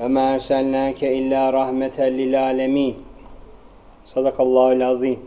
وما أرسلناك إلا رحمة للعالمين Sadakallahul azim.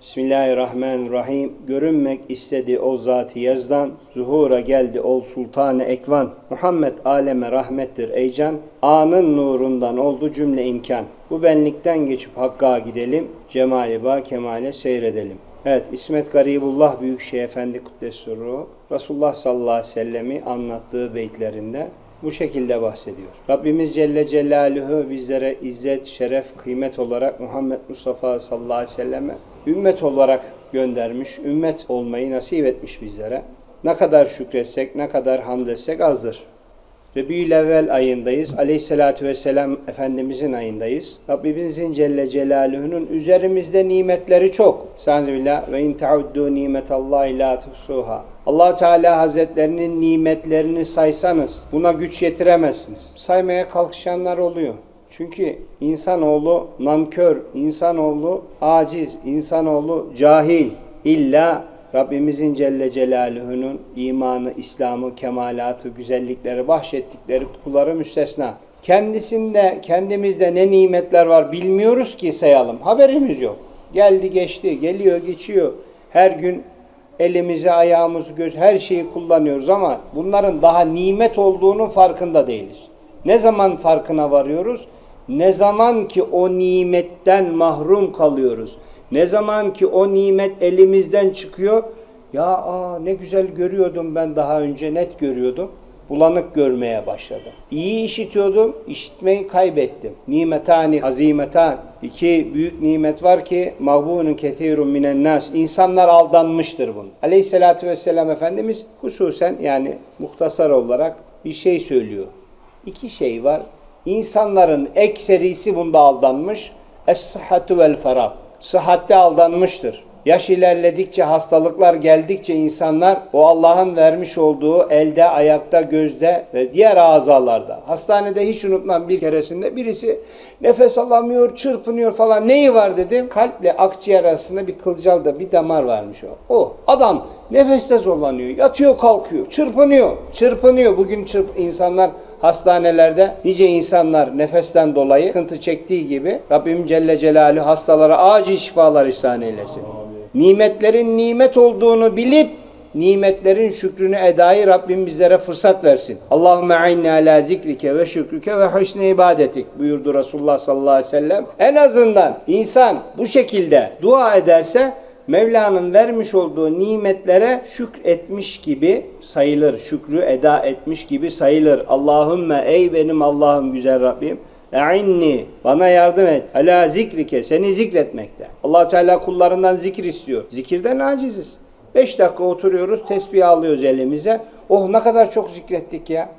Bismillahirrahmanirrahim. Görünmek istedi o zat-ı yazdan, zuhura geldi ol sultanı ekvan. Muhammed aleme rahmettir ey can. Anın nurundan oldu cümle imkan. Bu benlikten geçip Hakk'a gidelim, cemali ba kemale seyredelim. Evet, İsmet Garibullah Büyükşehir Efendi Kuddesuru Resulullah sallallahu aleyhi ve sellemi anlattığı beytlerinde bu şekilde bahsediyor. Rabbimiz Celle Celaluhu bizlere izzet, şeref, kıymet olarak Muhammed Mustafa sallallahu aleyhi ve selleme ümmet olarak göndermiş, ümmet olmayı nasip etmiş bizlere. Ne kadar şükretsek, ne kadar hamd etsek azdır. Rebiyül ayındayız. Aleyhissalatü vesselam Efendimizin ayındayız. Rabbimizin Celle Celaluhu'nun üzerimizde nimetleri çok. Sanzbillah ve in tauddu nimetallahi la tuhsuha. allah Teala Hazretlerinin nimetlerini saysanız buna güç yetiremezsiniz. Saymaya kalkışanlar oluyor. Çünkü insanoğlu nankör, insanoğlu aciz, insanoğlu cahil. İlla Rabbimizin Celle Celaluhu'nun imanı, İslam'ı, kemalatı, güzellikleri bahşettikleri kulları müstesna. Kendisinde, kendimizde ne nimetler var bilmiyoruz ki sayalım. Haberimiz yok. Geldi geçti, geliyor geçiyor. Her gün elimizi, ayağımızı, göz her şeyi kullanıyoruz ama bunların daha nimet olduğunun farkında değiliz. Ne zaman farkına varıyoruz? Ne zaman ki o nimetten mahrum kalıyoruz. Ne zaman ki o nimet elimizden çıkıyor, ya aa, ne güzel görüyordum ben daha önce net görüyordum. Bulanık görmeye başladım. İyi işitiyordum, işitmeyi kaybettim. Nimetani azimetan. İki büyük nimet var ki mağbunun kethirun minen nas. İnsanlar aldanmıştır bunu. Aleyhissalatü vesselam Efendimiz hususen yani muhtasar olarak bir şey söylüyor. İki şey var. İnsanların ekserisi bunda aldanmış. Es-sıhhatu vel ferah sıhhatte aldanmıştır. Yaş ilerledikçe, hastalıklar geldikçe insanlar o Allah'ın vermiş olduğu elde, ayakta, gözde ve diğer azalarda. Hastanede hiç unutmam bir keresinde birisi nefes alamıyor, çırpınıyor falan. Neyi var dedim. Kalple akciğer arasında bir kılcalda bir damar varmış o. O adam nefeste zorlanıyor, yatıyor kalkıyor, çırpınıyor, çırpınıyor. Bugün çırp insanlar hastanelerde nice insanlar nefesten dolayı sıkıntı çektiği gibi Rabbim Celle Celaluhu hastalara acil şifalar ihsan eylesin. Nimetlerin nimet olduğunu bilip nimetlerin şükrünü edayı Rabbim bizlere fırsat versin. Allahümme aynni ala zikrike ve şükrüke ve husne ibadetik buyurdu Resulullah sallallahu aleyhi ve sellem. En azından insan bu şekilde dua ederse Mevla'nın vermiş olduğu nimetlere şükretmiş gibi sayılır. Şükrü eda etmiş gibi sayılır. Allahümme ey benim Allah'ım güzel Rabbim. E'inni bana yardım et. Ala zikrike seni zikretmekte. allah Teala kullarından zikir istiyor. Zikirden aciziz. Beş dakika oturuyoruz tesbih alıyoruz elimize. Oh ne kadar çok zikrettik ya.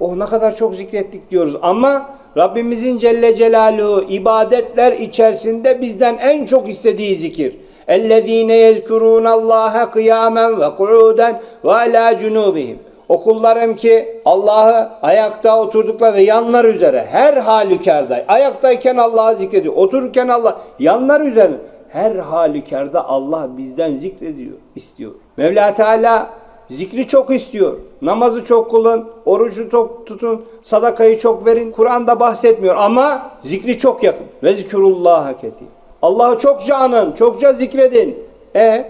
Oh ne kadar çok zikrettik diyoruz. Ama Rabbimizin Celle Celaluhu ibadetler içerisinde bizden en çok istediği zikir. اَلَّذ۪ينَ يَذْكُرُونَ اللّٰهَ قِيَامًا وَقُعُودًا وَعَلَى جُنُوبِهِمْ O kullarım ki Allah'ı ayakta oturduklar ve yanlar üzere her halükarda ayaktayken Allah'ı zikrediyor. Otururken Allah yanlar üzerine her halükarda Allah bizden zikrediyor, istiyor. Mevla Teala zikri çok istiyor. Namazı çok kılın, orucu çok tutun, sadakayı çok verin. Kur'an'da bahsetmiyor ama zikri çok yakın. Ve zikrullaha ketir. Allah'ı çokça anın, çokça zikredin. E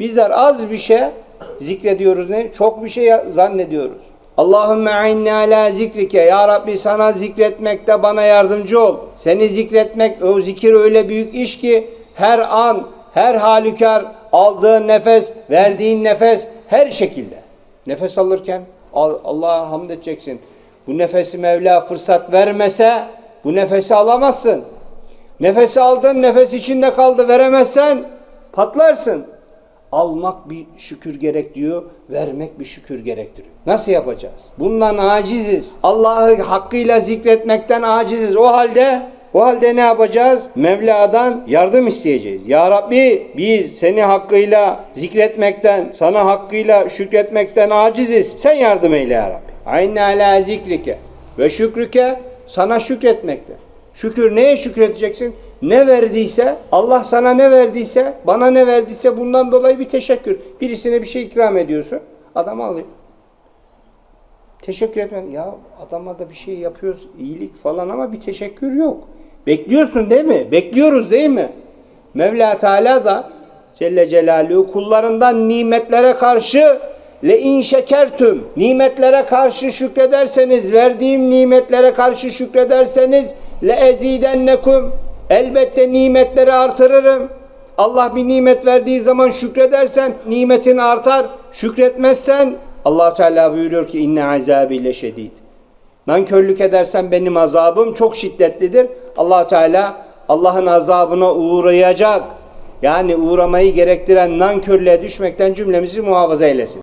bizler az bir şey zikrediyoruz ne? Çok bir şey zannediyoruz. Allahümme inni ala zikrike. Ya Rabbi sana zikretmekte bana yardımcı ol. Seni zikretmek, o zikir öyle büyük iş ki her an, her halükar aldığın nefes, verdiğin nefes her şekilde. Nefes alırken Allah'a hamd edeceksin. Bu nefesi Mevla fırsat vermese bu nefesi alamazsın. Nefesi aldın, nefes içinde kaldı, veremezsen patlarsın. Almak bir şükür gerek diyor, vermek bir şükür gerektiriyor. Nasıl yapacağız? Bundan aciziz. Allah'ı hakkıyla zikretmekten aciziz. O halde O halde ne yapacağız? Mevla'dan yardım isteyeceğiz. Ya Rabbi biz seni hakkıyla zikretmekten, sana hakkıyla şükretmekten aciziz. Sen yardım eyle ya Rabbi. Aynne ala zikrike ve şükrüke sana şükretmekte. Şükür neye şükredeceksin? Ne verdiyse, Allah sana ne verdiyse, bana ne verdiyse bundan dolayı bir teşekkür. Birisine bir şey ikram ediyorsun, adam alıyor. Teşekkür etmen. Ya adama da bir şey yapıyoruz, iyilik falan ama bir teşekkür yok. Bekliyorsun değil mi? Bekliyoruz değil mi? Mevla Teala da Celle Celaluhu kullarından nimetlere karşı le in şekertüm nimetlere karşı şükrederseniz verdiğim nimetlere karşı şükrederseniz le ezidennekum elbette nimetleri artırırım. Allah bir nimet verdiği zaman şükredersen nimetin artar. Şükretmezsen Allah Teala buyuruyor ki inne azabiyle şedid. Nankörlük edersen benim azabım çok şiddetlidir. Allah Teala Allah'ın azabına uğrayacak. Yani uğramayı gerektiren nankörlüğe düşmekten cümlemizi muhafaza eylesin.